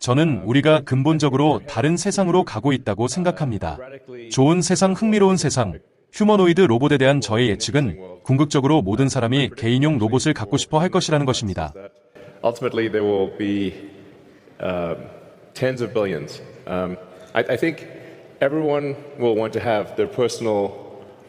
저는 우리가 근본적으로 다른 세상으로 가고 있다고 생각합니다. 좋은 세상, 흥미로운 세상, 휴머노이드 로봇에 대한 저의 예측은 궁극적으로 모든 사람이 개인용 로봇을 갖고 싶어 할 것이라는 것입니다. ultimately there will be um, tens of billions. Um, I, I think everyone will want to have their personal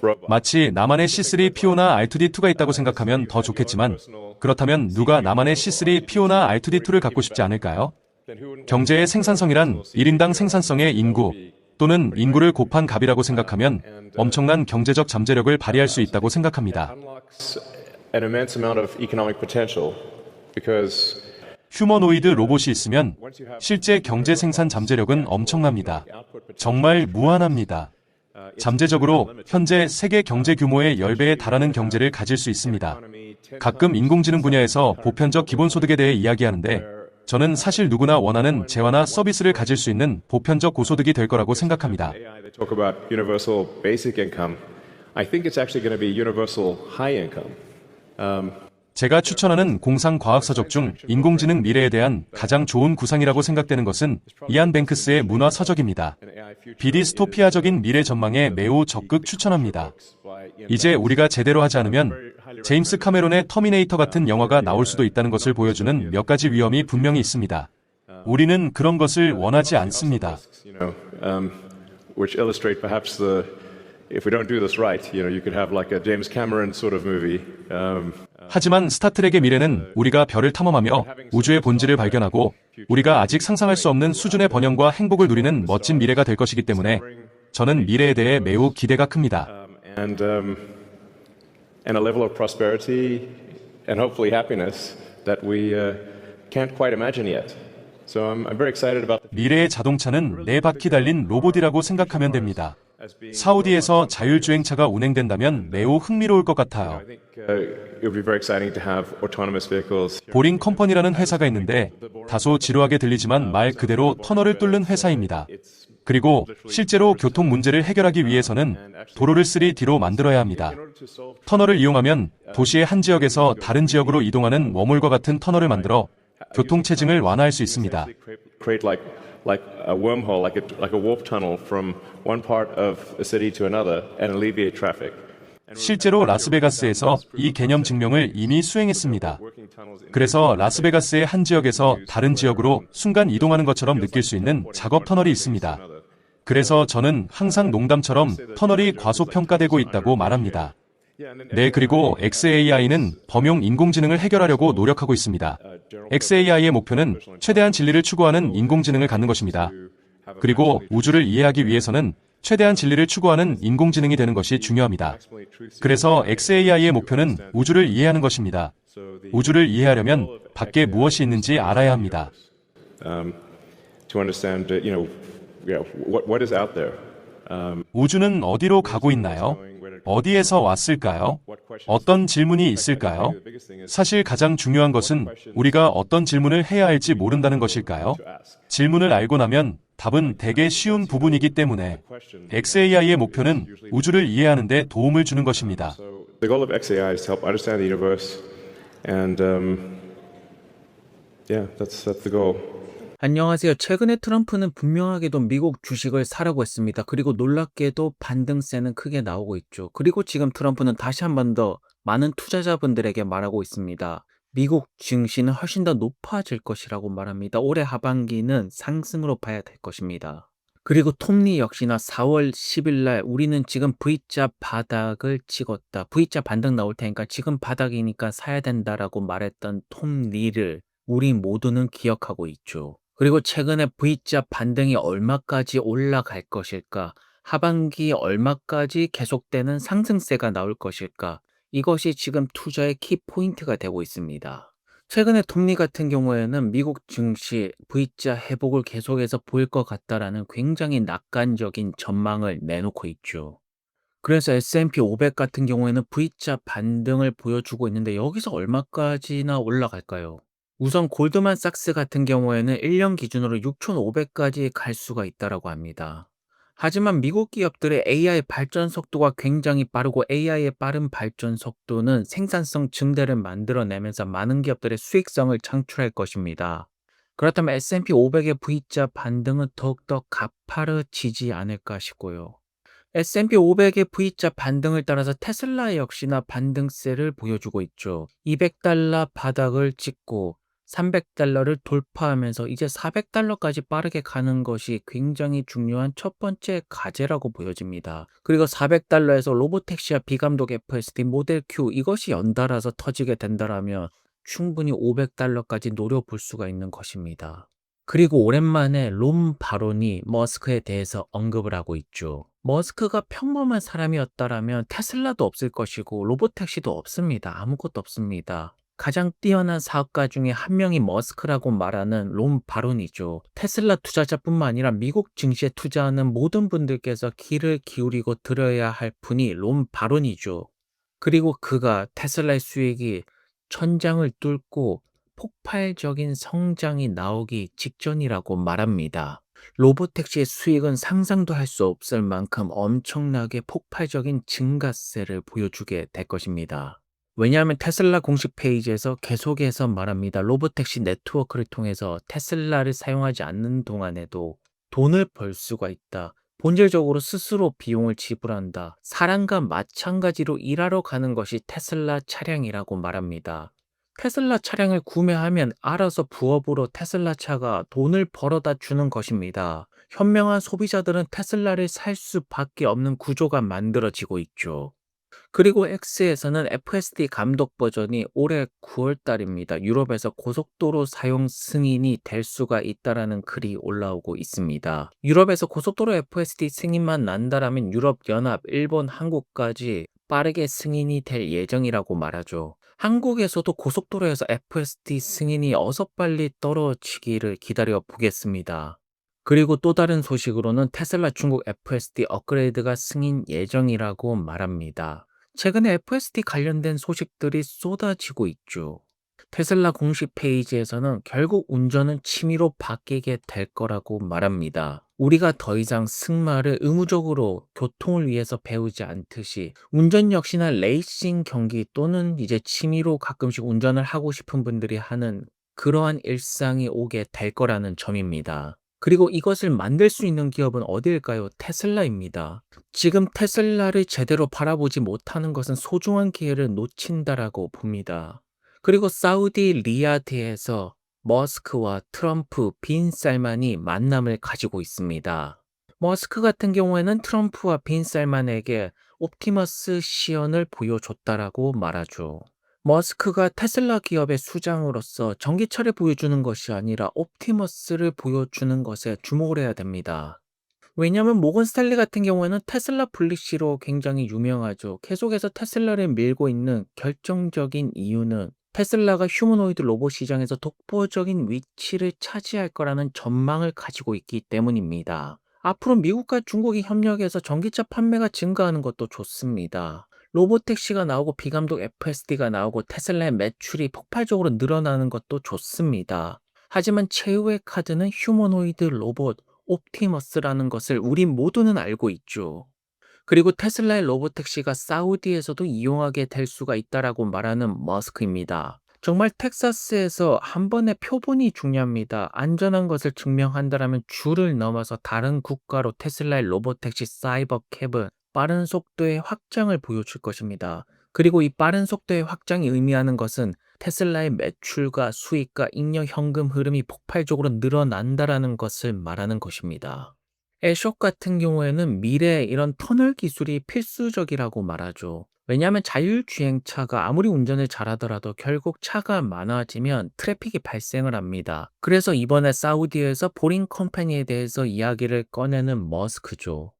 robot. 마치 나만의 C3 피오나 R2D2가 있다고 생각하면 더 좋겠지만 그렇다면 누가 나만의 C3 피오나 R2D2를 갖고 싶지 않을까요? 경제의 생산성이란 1인당 생산성의 인구 또는 인구를 곱한 값이라고 생각하면 엄청난 경제적 잠재력을 발휘할 수 있다고 생각합니다. 휴머노이드 로봇이 있으면 실제 경제 생산 잠재력은 엄청납니다. 정말 무한합니다. 잠재적으로 현재 세계 경제 규모의 10배에 달하는 경제를 가질 수 있습니다. 가끔 인공지능 분야에서 보편적 기본소득에 대해 이야기하는데 저는 사실 누구나 원하는 재화나 서비스를 가질 수 있는 보편적 고소득이 될 거라고 생각합니다. 제가 추천하는 공상과학서적 중 인공지능 미래에 대한 가장 좋은 구상이라고 생각되는 것은 이안 뱅크스의 문화서적입니다. 비디스토피아적인 미래 전망에 매우 적극 추천합니다. 이제 우리가 제대로 하지 않으면 제임스 카메론의 터미네이터 같은 영화가 나올 수도 있다는 것을 보여주는 몇 가지 위험이 분명히 있습니다. 우리는 그런 것을 원하지 않습니다. Um, if we don't do this right, you know, you could have like a James Cameron sort of movie. Um, 하지만 스타트랙의 미래는 우리가 별을 탐험하며 우주의 본질을 발견하고 우리가 아직 상상할 수 없는 수준의 번영과 행복을 누리는 멋진 미래가 될 것이기 때문에 저는 미래에 대해 매우 기대가 큽니다. um, and um, and a level of prosperity and hopefully happiness that we uh, can't quite imagine yet. So I'm, I'm very excited about the 미래의 자동차는 네 바퀴 달린 로봇이라고 생각하면 됩니다. 사우디에서 자율주행차가 운행된다면 매우 흥미로울 것 같아요. Uh. 보링 컴퍼니라는 회사가 있는데 다소 지루하게 들리지만 말 그대로 터널을 뚫는 회사입니다. 그리고 실제로 교통 문제를 해결하기 위해서는 도로를 3D로 만들어야 합니다. 터널을 이용하면 도시의 한 지역에서 다른 지역으로 이동하는 워몰과 같은 터널을 만들어 교통 체증을 완화할 수 있습니다. Like a wormhole, like a like a warp tunnel from one part of a city to another, and alleviate traffic. 실제로 라스베가스에서 이 개념 증명을 이미 수행했습니다. 그래서 라스베가스의 한 지역에서 다른 지역으로 순간 이동하는 것처럼 느낄 수 있는 작업 터널이 있습니다. 그래서 저는 항상 농담처럼 터널이 과소평가되고 있다고 말합니다. 네, 그리고 XAI는 범용 인공지능을 해결하려고 노력하고 있습니다. XAI의 목표는 최대한 진리를 추구하는 인공지능을 갖는 것입니다. 그리고 우주를 이해하기 위해서는 최대한 진리를 추구하는 인공지능이 되는 것이 중요합니다. 그래서 XAI의 목표는 우주를 이해하는 것입니다. 우주를 이해하려면 밖에 무엇이 있는지 알아야 합니다. um, uh, there. 우주는 어디로 가고 있나요? 어디에서 왔을까요? 어떤 질문이 있을까요? 사실 가장 중요한 것은 우리가 어떤 질문을 해야 할지 모른다는 것일까요? 질문을 알고 나면 답은 대개 쉬운 부분이기 때문에 XAI의 목표는 우주를 이해하는 데 도움을 주는 것입니다. The goal of XAI is to help understand the universe, and um, yeah, that's that's the goal. 안녕하세요. 최근에 트럼프는 분명하게도 미국 주식을 사라고 했습니다. 그리고 놀랍게도 반등세는 크게 나오고 있죠. 그리고 지금 트럼프는 다시 한 번 더 많은 투자자분들에게 말하고 있습니다. 미국 증시는 훨씬 더 높아질 것이라고 말합니다. 올해 하반기는 상승으로 봐야 될 것입니다. 그리고 톱니 역시나 4월 10일 날 우리는 지금 V자 바닥을 찍었다. V자 반등 나올 테니까 지금 바닥이니까 사야 된다라고 말했던 톱니를 우리 모두는 기억하고 있죠. 그리고 최근에 V자 반등이 얼마까지 올라갈 것일까? 하반기 얼마까지 계속되는 상승세가 나올 것일까? 이것이 지금 투자의 키포인트가 되고 있습니다. 최근에 톱니 같은 경우에는 미국 증시 V자 회복을 계속해서 보일 것 같다라는 굉장히 낙관적인 전망을 내놓고 있죠. 그래서 S&P 500 같은 경우에는 V자 반등을 보여주고 있는데 여기서 얼마까지나 올라갈까요? 우선 골드만삭스 같은 경우에는 1년 기준으로 6,500까지 갈 수가 있다라고 합니다. 하지만 미국 기업들의 AI 발전 속도가 굉장히 빠르고 AI의 빠른 발전 속도는 생산성 증대를 만들어내면서 많은 기업들의 수익성을 창출할 것입니다. 그렇다면 S&P 500의 V자 반등은 더욱더 가파르지지 않을까 싶고요. S&P 500의 V자 반등을 따라서 테슬라 역시나 반등세를 보여주고 있죠. 200달러 바닥을 찍고 300달러를 돌파하면서 이제 400달러까지 빠르게 가는 것이 굉장히 중요한 첫 번째 과제라고 보여집니다. 그리고 400달러에서 로보택시와 비감독 FSD 모델 Q 이것이 연달아서 터지게 된다라면 충분히 500달러까지 노려볼 수가 있는 것입니다. 그리고 오랜만에 롬 바론이 머스크에 대해서 언급을 하고 있죠. 머스크가 평범한 사람이었다라면 테슬라도 없을 것이고 로보택시도 없습니다. 아무것도 없습니다. 가장 뛰어난 사업가 중에 한 명이 머스크라고 말하는 롬 바론이죠. 테슬라 투자자뿐만 아니라 미국 증시에 투자하는 모든 분들께서 귀를 기울이고 들어야 할 분이 롬 바론이죠. 그리고 그가 테슬라의 수익이 천장을 뚫고 폭발적인 성장이 나오기 직전이라고 말합니다. 로보택시의 수익은 상상도 할 수 없을 만큼 엄청나게 폭발적인 증가세를 보여주게 될 것입니다. 왜냐하면 테슬라 공식 페이지에서 계속해서 말합니다. 로보택시 네트워크를 통해서 테슬라를 사용하지 않는 동안에도 돈을 벌 수가 있다. 본질적으로 스스로 비용을 지불한다. 사람과 마찬가지로 일하러 가는 것이 테슬라 차량이라고 말합니다. 테슬라 차량을 구매하면 알아서 부업으로 테슬라 차가 돈을 벌어다 주는 것입니다. 현명한 소비자들은 테슬라를 살 수밖에 없는 구조가 만들어지고 있죠. 그리고 X에서는 FSD 감독 버전이 올해 9월 달입니다. 유럽에서 고속도로 사용 승인이 될 수가 있다라는 글이 올라오고 있습니다. 유럽에서 고속도로 FSD 승인만 난다라면 유럽 연합, 일본, 한국까지 빠르게 승인이 될 예정이라고 말하죠. 한국에서도 고속도로에서 FSD 승인이 어서 빨리 떨어지기를 기다려 보겠습니다. 그리고 또 다른 소식으로는 테슬라 중국 FSD 업그레이드가 승인 예정이라고 말합니다. 최근에 FSD 관련된 소식들이 쏟아지고 있죠. 테슬라 공식 페이지에서는 결국 운전은 취미로 바뀌게 될 거라고 말합니다. 우리가 더 이상 승마를 의무적으로 교통을 위해서 배우지 않듯이 운전 역시나 레이싱 경기 또는 이제 취미로 가끔씩 운전을 하고 싶은 분들이 하는 그러한 일상이 오게 될 거라는 점입니다. 그리고 이것을 만들 수 있는 기업은 어디일까요? 테슬라입니다. 지금 테슬라를 제대로 바라보지 못하는 것은 소중한 기회를 놓친다라고 봅니다. 그리고 사우디 리야드에서 머스크와 트럼프, 빈 살만이 만남을 가지고 있습니다. 머스크 같은 경우에는 트럼프와 빈 살만에게 옵티머스 시연을 보여줬다라고 말하죠. 머스크가 테슬라 기업의 수장으로서 전기차를 보여주는 것이 아니라 옵티머스를 보여주는 것에 주목을 해야 됩니다. 왜냐하면 모건 스탠리 같은 경우에는 테슬라 블리시로 굉장히 유명하죠. 계속해서 테슬라를 밀고 있는 결정적인 이유는 테슬라가 휴머노이드 로봇 시장에서 독보적인 위치를 차지할 거라는 전망을 가지고 있기 때문입니다. 앞으로 미국과 중국이 협력해서 전기차 판매가 증가하는 것도 좋습니다. 로보택시가 나오고 비감독 FSD가 나오고 테슬라의 매출이 폭발적으로 늘어나는 것도 좋습니다. 하지만 최후의 카드는 휴머노이드 로봇 옵티머스라는 것을 우리 모두는 알고 있죠. 그리고 테슬라의 로보택시가 사우디에서도 이용하게 될 수가 있다라고 말하는 머스크입니다. 정말 텍사스에서 한 번의 표본이 중요합니다. 안전한 것을 증명한다라면 줄을 넘어서 다른 국가로 테슬라의 로보택시 사이버 캡은 빠른 속도의 확장을 보여줄 것입니다. 그리고 이 빠른 속도의 확장이 의미하는 것은 테슬라의 매출과 수익과 잉여 현금 흐름이 폭발적으로 늘어난다라는 것을 말하는 것입니다. 애숍 같은 경우에는 미래에 이런 터널 기술이 필수적이라고 말하죠. 왜냐하면 자율주행차가 아무리 운전을 잘하더라도 결국 차가 많아지면 트래픽이 발생을 합니다. 그래서 이번에 사우디에서 보링 컴퍼니에 대해서 이야기를 꺼내는 머스크죠.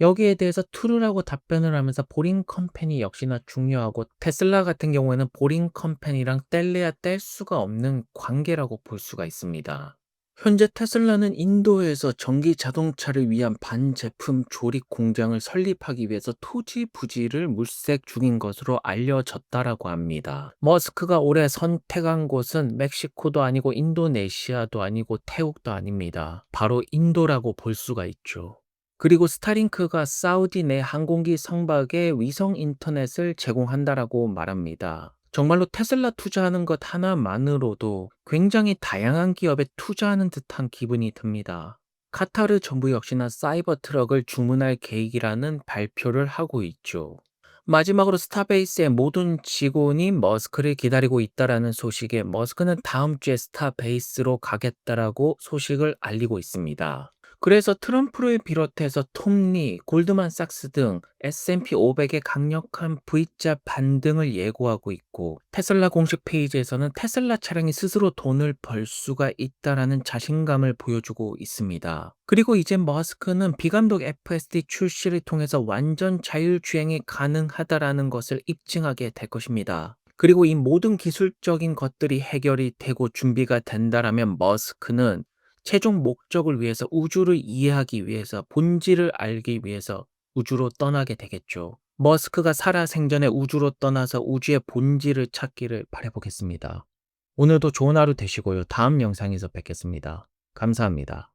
여기에 대해서 트루라고 답변을 하면서 보링 컴퍼니 역시나 중요하고 테슬라 같은 경우에는 보링 컴퍼니랑 뗄래야 뗄 수가 없는 관계라고 볼 수가 있습니다. 현재 테슬라는 인도에서 전기 자동차를 위한 반제품 조립 공장을 설립하기 위해서 토지 부지를 물색 중인 것으로 알려졌다라고 합니다. 머스크가 올해 선택한 곳은 멕시코도 아니고 인도네시아도 아니고 태국도 아닙니다. 바로 인도라고 볼 수가 있죠. 그리고 스타링크가 사우디 내 항공기 성박에 위성 인터넷을 제공한다라고 말합니다. 정말로 테슬라 투자하는 것 하나만으로도 굉장히 다양한 기업에 투자하는 듯한 기분이 듭니다. 카타르 정부 역시나 사이버 트럭을 주문할 계획이라는 발표를 하고 있죠. 마지막으로 스타베이스의 모든 직원이 머스크를 기다리고 있다라는 소식에 머스크는 다음 주에 스타베이스로 가겠다라고 소식을 알리고 있습니다. 그래서 트럼프를 비롯해서 톰리, 골드만삭스 등 S&P 500의 강력한 V자 반등을 예고하고 있고 테슬라 공식 페이지에서는 테슬라 차량이 스스로 돈을 벌 수가 있다라는 자신감을 보여주고 있습니다. 그리고 이제 머스크는 비감독 FSD 출시를 통해서 완전 자율주행이 가능하다라는 것을 입증하게 될 것입니다. 그리고 이 모든 기술적인 것들이 해결이 되고 준비가 된다라면 머스크는 최종 목적을 위해서 우주를 이해하기 위해서 본질을 알기 위해서 우주로 떠나게 되겠죠. 머스크가 살아 생전에 우주로 떠나서 우주의 본질을 찾기를 바라보겠습니다. 오늘도 좋은 하루 되시고요. 다음 영상에서 뵙겠습니다. 감사합니다.